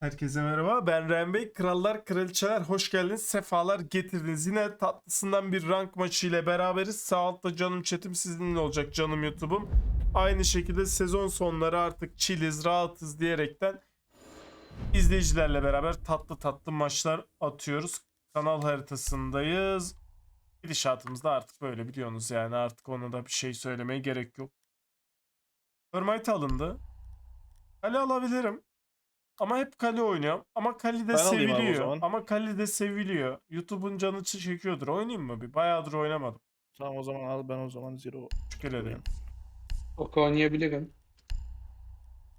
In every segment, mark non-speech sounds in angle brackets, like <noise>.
Herkese merhaba. Ben Ren Bey. Krallar, kraliçeler hoş geldiniz. Sefalar getirdiniz. Yine tatlısından bir rank maçı ile beraberiz. Sağ altta canım chatim sizinle olacak canım YouTube'um. Aynı şekilde sezon sonları artık chiliz, rahatız diyerekten izleyicilerle beraber tatlı tatlı maçlar atıyoruz. Kanal haritasındayız. Gidişatımız da artık böyle biliyorsunuz yani artık ona da bir şey söylemeye gerek yok. Termite alındı. Kale alabilirim. Ama hep kale oynuyorum. Ama kale de Ben seviliyor. Ama kale de seviliyor. YouTube'un canı çekiyordur. Oynayayım mı bir? Bayağıdır oynamadım. Tamam o zaman al ben o zaman zero. Şükür ederim. Ok oynayabilirim.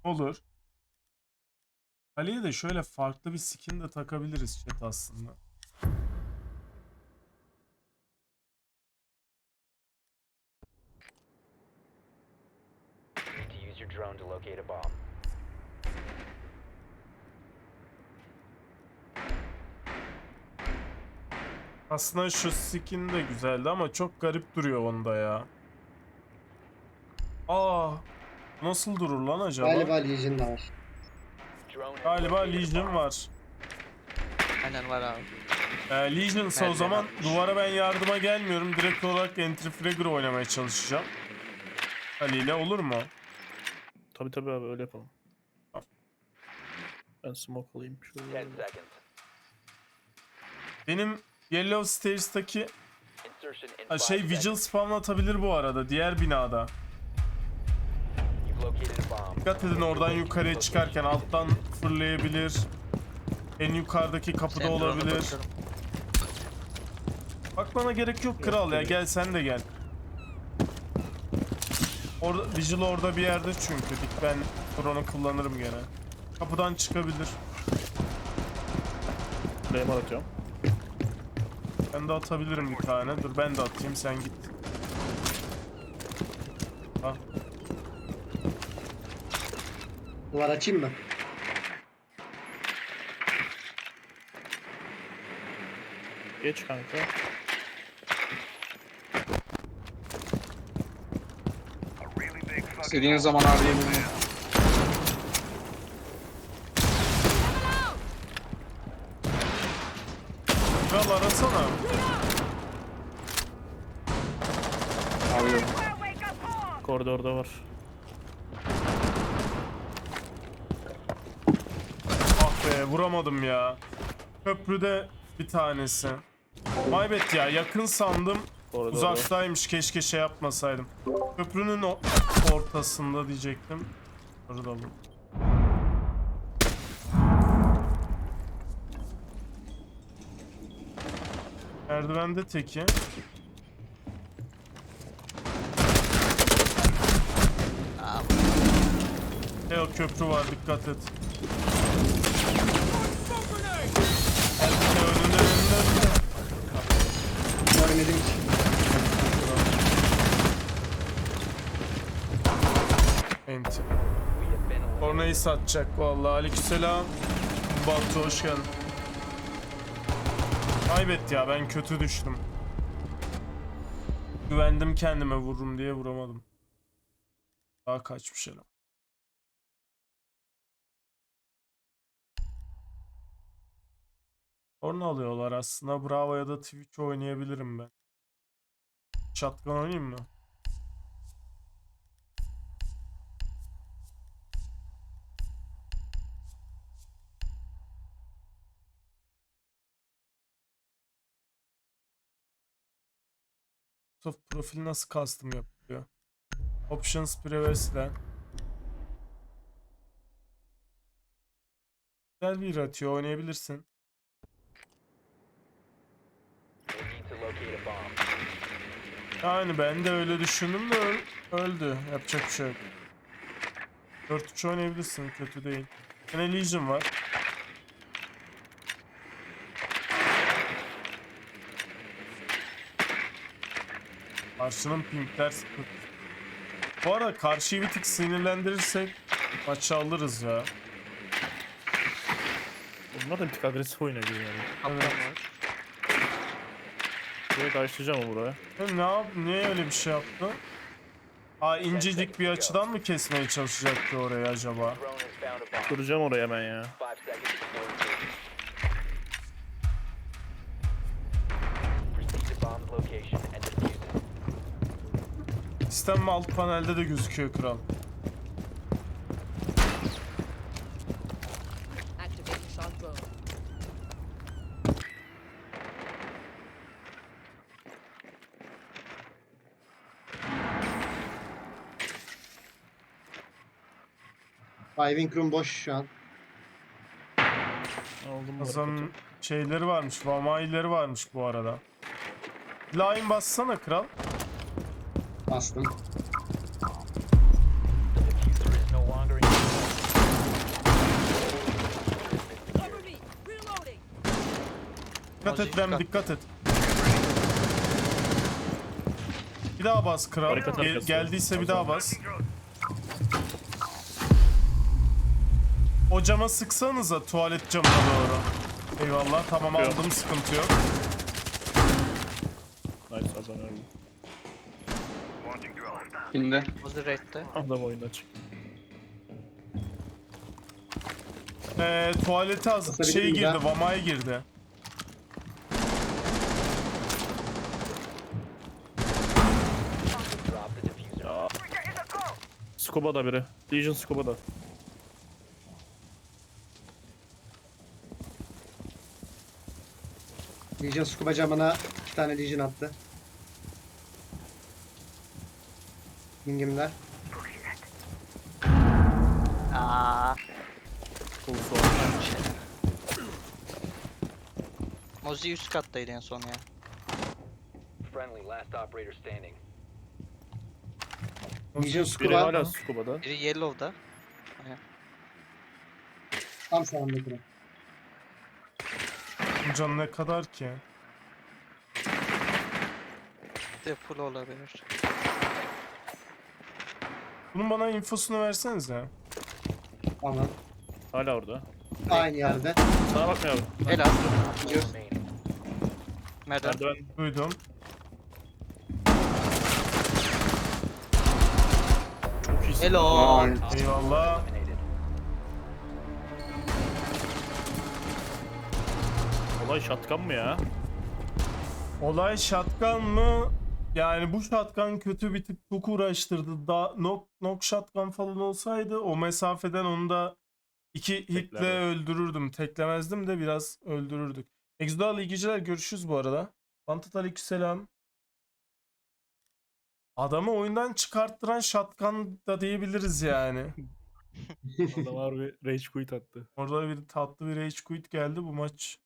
Olur. Kaleye de şöyle farklı bir skin de takabiliriz chat aslında. Need to use your drone to locate a bomb. Aslında şu skin de güzeldi ama çok garip duruyor onda ya. Aa, nasıl durur lan acaba? Galiba Legion da var. Galiba Legion var. Aynen var abi. Ee, Legion'sa o zaman duvara ben yardıma gelmiyorum. Direkt olarak Entry Fragger oynamaya çalışacağım. Ali ile olur mu? Tabi tabi abi öyle yapalım. Ben smoke alayım. Şöyle. 10 seconds. Benim Yellow Stairs'taki ha, 5 şey Vigil spawn atabilir bu arada diğer binada. Dikkat edin oradan yukarıya çıkarken alttan fırlayabilir. En yukarıdaki kapıda Sen olabilir. Bakmana gerek yok kral ya gel sen de gel. Orada, Vigil orada bir yerde çünkü. Dik ben drone'u kullanırım gene. Kapıdan çıkabilir. Claymore atıyorum. Ben de atabilirim bir tane. Dur ben de atayım sen git. Ah, Duvar açayım mı? Geç kanka. İstediğiniz zaman arayabilirim. kral arasana. Koridorda var. Ah be vuramadım ya. Köprüde bir tanesi. Maybet ya yakın sandım. Koridorda. Uzaktaymış keşke şey yapmasaydım. Köprünün ortasında diyecektim. Orada bu. Merdivende teki. E o köprü var dikkat et. Önünde önünde önünde. Görmedim. Enti. Ornayı satacak vallahi. Aleykümselam. Batu hoş geldin. Kaybet ya ben kötü düştüm. Güvendim kendime vururum diye vuramadım. Daha kaçmış elim. Orna alıyorlar aslında. Bravo ya da Twitch oynayabilirim ben. Shotgun oynayayım mı? Microsoft profili nasıl custom yapılıyor? Options privacy'den. Güzel bir atıyor oynayabilirsin. We need to locate a bomb. Yani ben de öyle düşündüm de öl- öldü. Yapacak bir şey yok. 4-3 oynayabilirsin kötü değil. Yine Legion var. Karşının pinkler sıkıntı. Bu arada karşıyı bir tık sinirlendirirsek maçı alırız ya. Bunlar da bir tık agresif oynayabilir yani. Kaptan Direkt açacağım buraya. Ne yap? Niye öyle bir şey yaptı? Aa incecik bir açıdan mı kesmeye çalışacaktı orayı acaba? Kıracağım oraya ben ya. Sistem alt panelde de gözüküyor kral. Diving room boş şu an. Aldım Hasan'ın şeyleri varmış, vamaileri varmış bu arada. Line bassana kral. Bastım. Dikkat et Rem dikkat. et. Bir daha bas kral. Gel- geldiyse bir daha bas. O cama sıksanıza tuvalet camına doğru. Eyvallah tamam Yok. aldım sıkıntı yok. Nice Hasan öldü. Şimdi. Uzi raid'de. Adam oyundan çıktı. Ee, tuvalete az Basabilir şey miyim girdi, ben? vamaya girdi. Scuba da biri. Legion Scuba da. Legion scuba camına iki tane Legion attı. Pingimler. Aa. Full sword. Mozi üst kattaydı en son ya. Friendly, last operator standing. Legion Biri scuba hala Scuba'da. Biri yellow'da. tam sağımda kral. Bu Can ne kadar ki? De full olabilir. Bunun bana infosunu versenize. Tamam. Hala orada. Aynı yerde. Sana bakmıyor abi. Helal. Remaining. Merdan. Merdiven. Duydum. Çok iyisin. Helal. Vay. Eyvallah. Olay shotgun mı ya? Olay shotgun mı? Yani bu shotgun kötü bir tık çok uğraştırdı. Da nok nok shotgun falan olsaydı o mesafeden onu da iki hitle öldürürdüm. Teklemezdim de biraz öldürürdük. Exodal iyi geceler görüşürüz bu arada. Bantat aleykümselam. Adamı oyundan çıkarttıran shotgun da diyebiliriz yani. <laughs> Adam harbi rage quit attı. Orada bir tatlı bir rage quit geldi bu maç.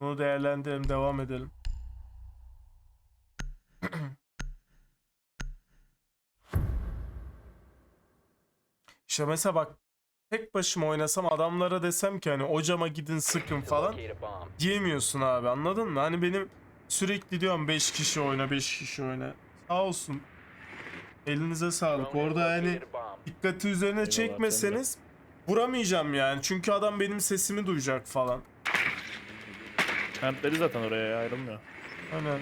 Bunu değerlendirelim, devam edelim. <clears throat> İşte mesela bak tek başıma oynasam adamlara desem ki hani ocama gidin sıkın falan diyemiyorsun abi anladın mı? Hani benim sürekli diyorum 5 kişi oyna 5 kişi oyna. Sağ olsun. Elinize sağlık. Orada hani dikkati üzerine çekmeseniz vuramayacağım yani. Çünkü adam benim sesimi duyacak falan. Kentledi zaten oraya ya ayrılmıyor. Aynen.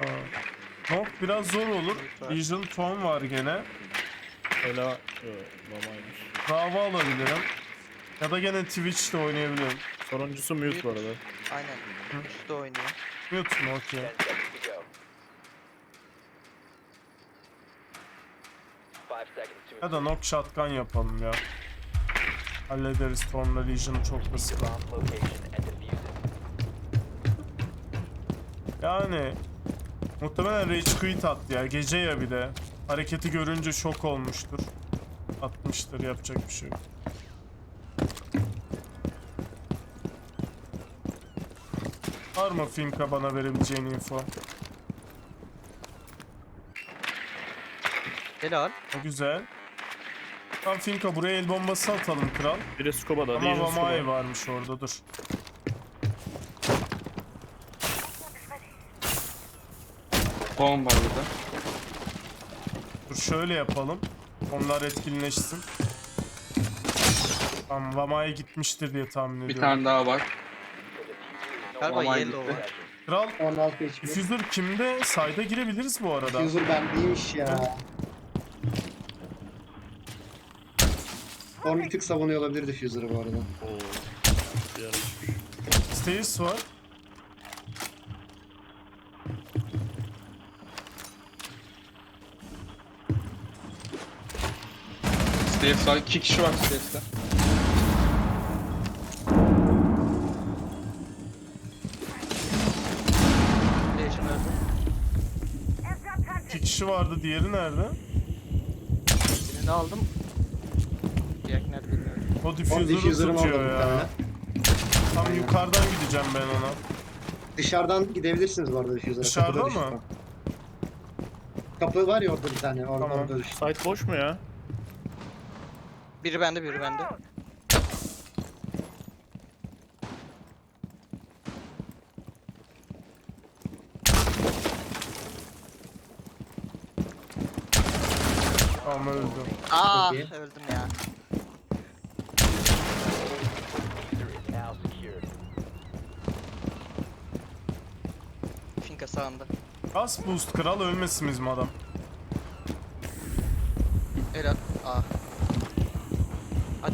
Aa. Nok biraz zor olur. Vision Tone var gene. Yo, normalmiş. Bravo alabilirim. Ya da gene Twitch'te oynayabilirim. Sonuncusu mute bu arada. Aynen. Üstte oynuyor. Mute mu? Okey. 10 seconds to go. 5 seconds to Ya da Nok Shotgun yapalım ya. Hallederiz Tone'la Legion'ı çok da Yani muhtemelen Rage Quit attı ya. Gece ya bir de. Hareketi görünce şok olmuştur. Atmıştır yapacak bir şey yok. Var mı Finka bana verebileceğin info? Helal. O güzel. Tam Finka buraya el bombası atalım kral. Biri Scuba'da. Ama Vamai varmış orada dur. Bomba burada. Dur şöyle yapalım. Onlar etkinleşsin. Tamam Vamai gitmiştir diye tahmin Bir ediyorum. tane daha var. Galiba in yellow var. possession. Kral 16 HP. Diffuser kimde? Sayda girebiliriz bu arada. Diffuser bendeymiş ya. Son bir tık savunuyor olabilir Diffuser'ı bu arada. Oo. Diğer- Stairs var. Stairs var. İki kişi var Stairs'te. İki kişi vardı. Diğeri nerede? Birini aldım. Diğer nerede bilmiyorum. O diffuser'ı tutuyor ya. Tam yukarıdan gideceğim ben ona. Dışarıdan gidebilirsiniz bu arada diffuser'a. Dışarıda Kapıda mı? Kapı var ya orada bir tane. Orada, Tamam. orada düştü. Site boş mu ya? Biri bende biri bende. Tamam öldüm. Aa iyi. öldüm ya. Finka sağında. Bas boost kral ölmesin bizim adam. Helal. Aa.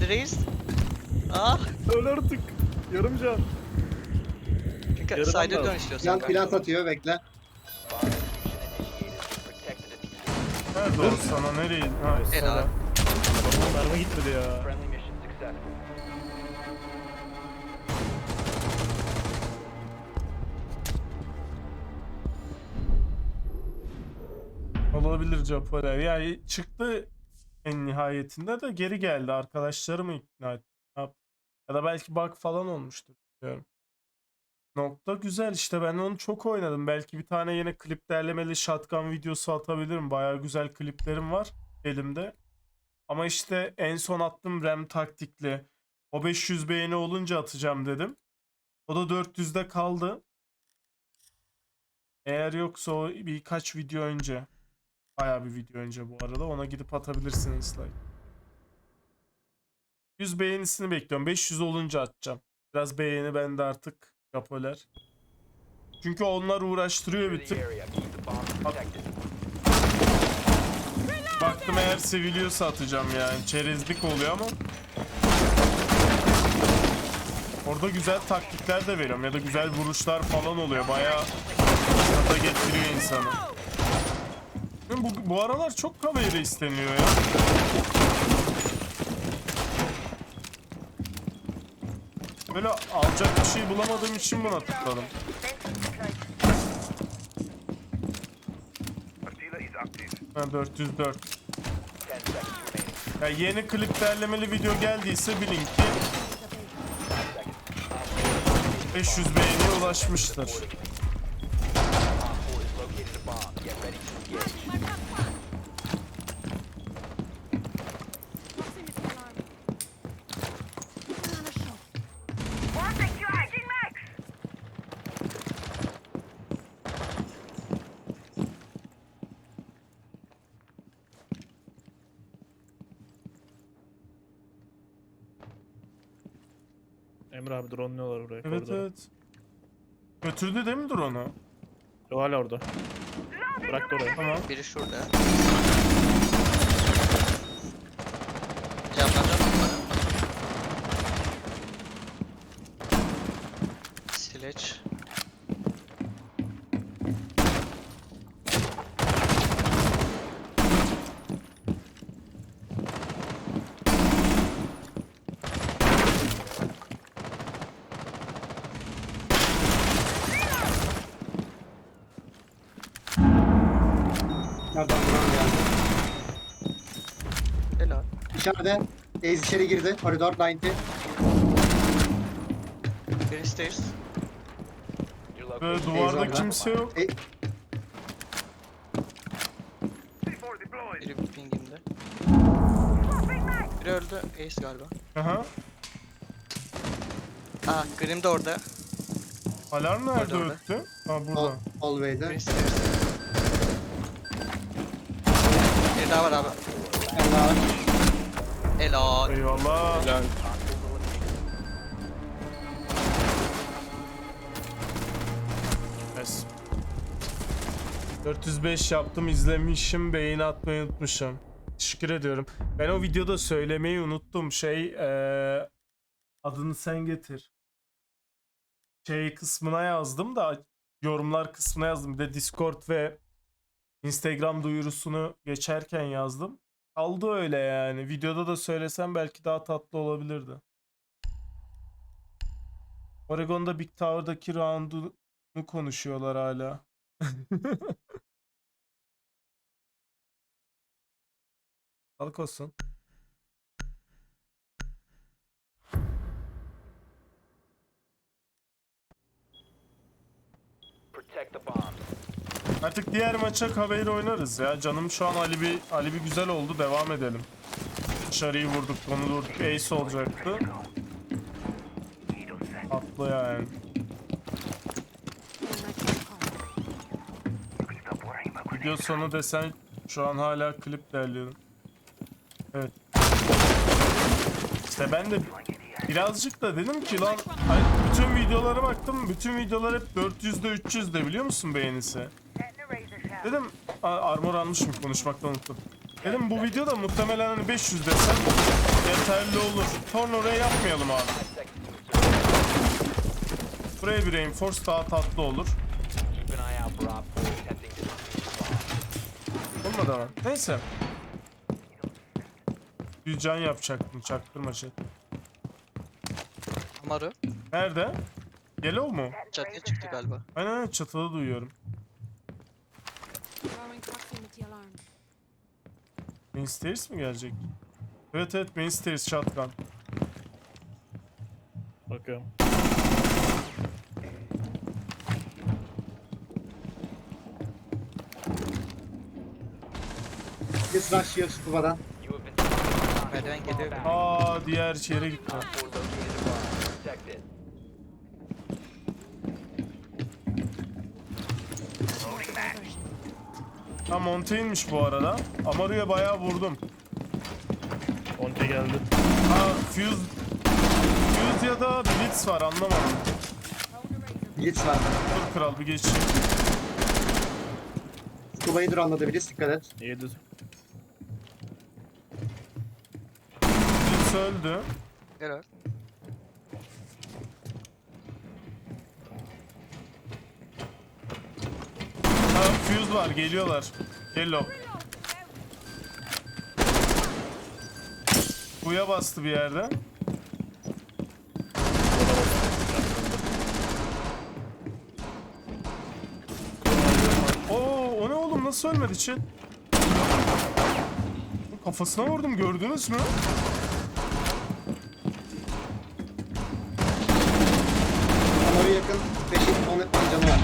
Hadi reis. Ah. Öl artık. Yarım can. Finka Yarıdan side'e da- dön istiyorsan. Yan kanka. plant atıyor bekle. Nerede o sana? Nereye? Ha, Helal. Adamın mermi gitmedi ya. Olabilir Japoner. Yani çıktı en nihayetinde de geri geldi. Arkadaşları mı ikna etti? Ya da belki bug falan olmuştur. Bilmiyorum. Nokta güzel işte ben onu çok oynadım. Belki bir tane yine klip derlemeli shotgun videosu atabilirim. Bayağı güzel kliplerim var elimde. Ama işte en son attım RAM taktikli. O 500 beğeni olunca atacağım dedim. O da 400'de kaldı. Eğer yoksa o birkaç video önce. Bayağı bir video önce bu arada. Ona gidip atabilirsiniz like. 100 beğenisini bekliyorum. 500 olunca atacağım. Biraz beğeni bende artık. Japoler. Çünkü onlar uğraştırıyor bir tık. Baktım eğer seviliyorsa atacağım yani. Çerezlik oluyor ama. Orada güzel taktikler de veriyorum ya da güzel vuruşlar falan oluyor. Bayağı kata getiriyor insanı. Bu, bu aralar çok kamera isteniyor ya. Böyle alacak bir şey bulamadığım için buna tıkladım. Ha 404. 10 seconds remaining. Ya yeni klip derlemeli video geldiyse bilin ki 500 beğeniye ulaşmıştır. Op 4 has located a bomb. Get ready to engage. Emre buraya. Evet koridora. evet. Götürdü değil mi drone'u? O hala orada. Bıraktı oraya. Tamam. Biri şurada. Helal. İçeride. Ace içeri girdi. Koridor 90. Biri stairs. Location duvarda Eyvallah. kimse yok. E, Biri pingimde. Biri öldü. Ace galiba. Aha. Aa Grim de orada. Alarm nerede Orada, orada. öttü? Ha burada. hall, hallway'de. Biri stairs. Daha var abi. Allah. Helal. Eyvallah. Helal. Yes. 405 yaptım izlemişim beğeni atmayı unutmuşum. Teşekkür ediyorum. Ben o videoda söylemeyi unuttum. Şey eee, adını sen getir. Şey kısmına yazdım da yorumlar kısmına yazdım. Bir de Discord ve Instagram duyurusunu geçerken yazdım. Aldı öyle yani. Videoda da söylesem belki daha tatlı olabilirdi. Oregon'da Big Tower'daki round'unu konuşuyorlar hala. <laughs> Sağlık olsun. Protect the bomb. Artık diğer maça Kaveyle oynarız ya. Canım şu an Ali bir, Ali bir güzel oldu. Devam edelim. Dışarıyı vurduk, onu vurduk. Ace olacaktı. Atlı yani. Video sonu desen şu an hala klip derliyorum. Evet. İşte ben de birazcık da dedim ki lan hani bütün videolara baktım. Bütün videolar hep 400'de 300'de biliyor musun beğenisi? Dedim a- armor almışım konuşmaktan unuttum. Dedim bu videoda muhtemelen hani 500 desem yeterli olur. Sonra oraya yapmayalım abi. Buraya bir reinforce daha tatlı olur. Keep an eye out for Op 4 attempting to defuse the bomb. Olmadı ama. Neyse. Bir can yapacaktım çaktırma şey. Amaru. Nerede? Yellow mu? Çatıya çıktı galiba. Aynen aynen çatıda duyuyorum. Main stairs mi gelecek? Evet evet main stairs shotgun. Bakıyorum. Biz have been spotted. Merdiven geliyor. Aa diğer yere gitti. Op 4 located a bomb. Protect it. Ha Montaigne'miş bu arada. Amaru'ya bayağı vurdum. Onca geldi. Ha Fuse... Fuse ya da Blitz var anlamadım. Blitz var. Dur kral bir geç. Scuba'yı dur anladı Blitz dikkat et. Yedi. Blitz öldü. Helal. Ha Fuse var geliyorlar. Yellow. Buya bastı bir yerde. Oo, o ne oğlum nasıl ölmedi Çin? Kafasına vurdum gördünüz mü? Amaru yakın. 5'in 10 etmen canı var.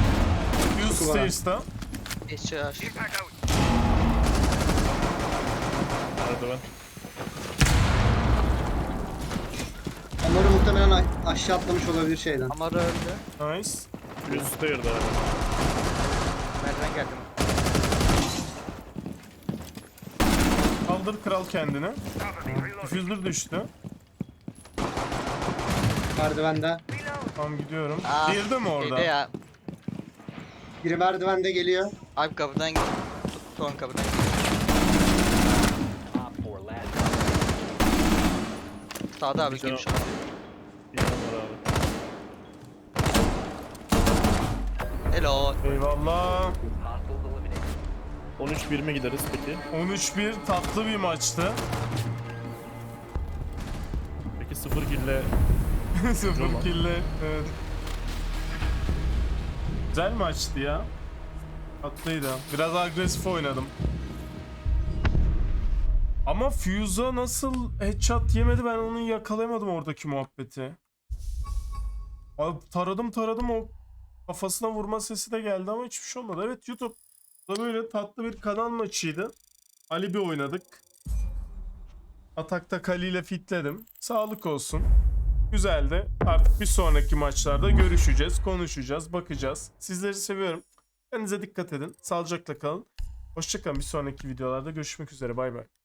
Fuse Kuva. Stairs'ta. Eşçi Merdiven. Amaru muhtemelen a- aşağı atlamış olabilir şeyden. Amaru öldü. Nice. Yüz staird'da abi. Merdiven geldi. Kaldır kral kendini. Diffuser düştü. Merdivende. Tamam gidiyorum. Aa, Girdi mi orada? Şeyde ya. Biri merdivende geliyor. Abi kapıdan git. Son kapıdan git. Op 4 last Sağda abi tane- giriş var. Var abi. Helal. Eyvallah. hostiles eliminated. 13-20 gideriz peki. 13-1 tatlı bir maçtı. Peki 0 kille <laughs> Sıfır Tamam. kille. Evet. Güzel maçtı ya. Tatlıydı. Biraz agresif oynadım. Ama Fuse'a nasıl headshot yemedi ben onu yakalayamadım oradaki muhabbeti. Abi taradım taradım o kafasına vurma sesi de geldi ama hiçbir şey olmadı. Evet YouTube da böyle tatlı bir kanal maçıydı. Ali bir oynadık. Atakta Kali ile fitledim. Sağlık olsun. Güzeldi. Artık bir sonraki maçlarda görüşeceğiz, konuşacağız, bakacağız. Sizleri seviyorum. Kendinize dikkat edin. Sağlıcakla kalın. Hoşçakalın. Bir sonraki videolarda görüşmek üzere. Bay bay.